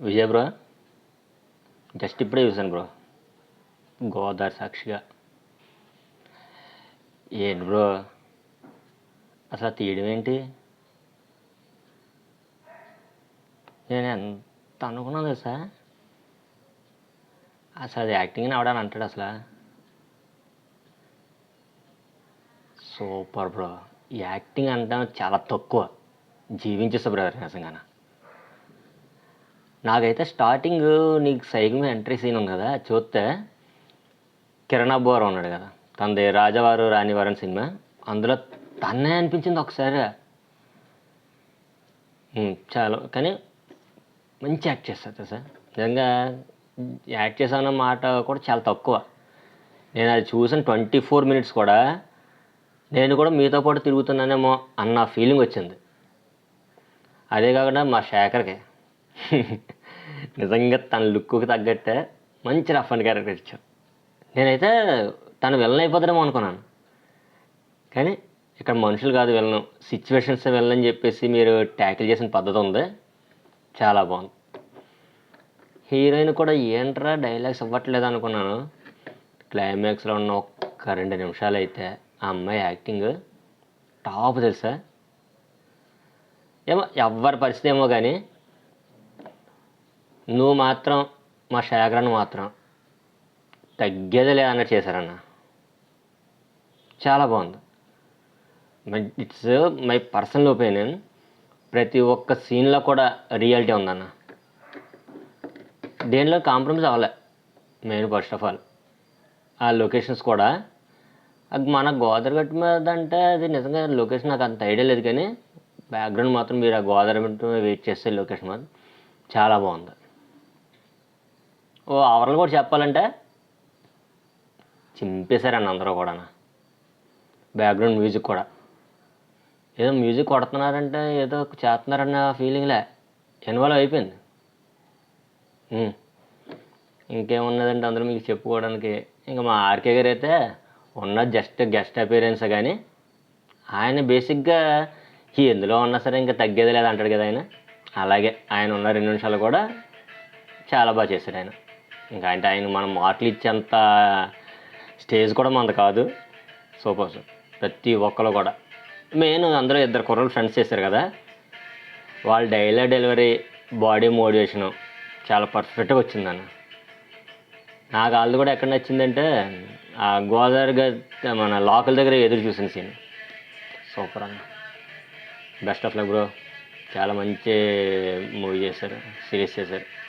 Vijay bro? Just ఇప్పుడే చూసాను bro. Godavari సాక్షిగా. ఏంటి బ్రో? అసలు తీయడం ఏంటి? నేను ఎంత అనుకున్నాను తెలుసా? అసలు అది యాక్టింగ్ అవడాని అంటాడు అసలు. Super bro. ఈ యాక్టింగ్ అంటే చాలా తక్కువ. జీవించేస్తా బ్రో నిజంగానే? నాకైతే స్టార్టింగ్ నీకు సైకిల్ మీద ఎంట్రీ సీన్ ఉంది కదా చూస్తే కిరణ్ అబ్బోర్ ఉన్నాడు కదా. తనది రాజవారు రాణివారు అని సినిమా. అందులో తన్నే అనిపించింది ఒకసారి. చాలా. కానీ మంచి యాక్ట్ చేస్తారు సార్ నిజంగా యాక్ట్ చేసామన్న మాట కూడా చాలా తక్కువ. నేను అది చూసిన ట్వంటీ ఫోర్ మినిట్స్ కూడా నేను కూడా మీతో పాటు తిరుగుతున్నానేమో అన్న ఫీలింగ్ వచ్చింది. అదే కాకుండా మా శేఖర్కి. నిజంగా తన లుక్కి తగ్గట్టే మంచి రఫ్ అండ్ క్యారెక్టర్ ఇచ్చాం నేనైతే తను వెళ్ళని అయిపోతాడేమో అనుకున్నాను. కానీ ఇక్కడ మనుషులు కాదు వెళ్ళను సిచ్యువేషన్స్ వెళ్ళని చెప్పేసి మీరు ట్యాకిల్ చేసిన పద్ధతి ఉంది. చాలా బాగుంది. హీరోయిన్ కూడా ఏంట్రా డైలాగ్స్ ఇవ్వట్లేదు అనుకున్నాను. క్లైమాక్స్లో ఉన్న ఒక్క రెండు నిమిషాలు అయితే ఆ అమ్మాయి యాక్టింగ్ టాప్ తెలుసా? ఏమో ఎవరి పరిస్థితి ఏమో కానీ నువ్వు మాత్రం మా శేఖరన్ మాత్రం తగ్గేదే లేదన్నట్టు చేశారన్న. చాలా బాగుంది. My it's my personal opinion. ప్రతి ఒక్క సీన్లో కూడా రియాలిటీ ఉందన్న. దేనిలో కాంప్రమైజ్ అవ్వలే మెయిన్ ఫస్ట్ ఆఫ్ ఆల్. ఆ లొకేషన్స్ కూడా. అది మన గోదావరి గట్టు మీద అంటే అది నిజంగా లొకేషన్ నాకు అంత ఐడియా లేదు కానీ బ్యాక్గ్రౌండ్ మాత్రం మీరు ఆ గోదావరి వెయిట్ చేస్తే లొకేషన్ మాత్రం చాలా బాగుంది. ఓ అవర్లు కూడా చెప్పాలంటే. చింపేశారండి అందరూ కూడా బ్యాక్గ్రౌండ్ మ్యూజిక్ కూడా. ఏదో మ్యూజిక్ కొడుతున్నారంటే ఏదో చేస్తున్నారన్న ఫీలింగ్లే ఇన్వాల్వ్ అయిపోయింది. ఉమ్. ఇంకేమున్నదంటే అందరూ మీకు చెప్పుకోవడానికి? ఇంకా మా ఆర్కే గారు అయితే ఉన్న జస్ట్ గెస్ట్ అపీరెన్స్ కానీ ఆయన బేసిక్గా ఎందులో ఉన్నా సరే ఇంకా తగ్గేది లేదంటాడు కదా ఆయన. అలాగే ఆయన ఉన్న రెండు నిమిషాలు కూడా చాలా బాగా చేశాడు ఆయన. ఇంకా అంటే ఆయన మనం మార్కులు ఇచ్చేంత స్టేజ్ కూడా మనది కాదు. సూపర్ సార్ ప్రతి ఒక్కరు కూడా. మెయిన్ అందరూ ఇద్దరు కుర్రలు ఫ్రెండ్స్ చేశారు కదా. వాళ్ళ డైలాగ్ డెలివరీ బాడీ మోటివేషను చాలా పర్ఫెక్ట్గా వచ్చిందన్న నాకు వాళ్ళది కూడా ఎక్కడ నచ్చిందంటే ఆ గోదావరి గారి మన లోకల్ దగ్గర ఎదురు చూసిన సీన్ సూపర్ అన్న. బెస్ట్ ఆఫ్ లక్ బ్రో చాలా మంచి మూవీ చేశారు. సిరీస్ చేశారు.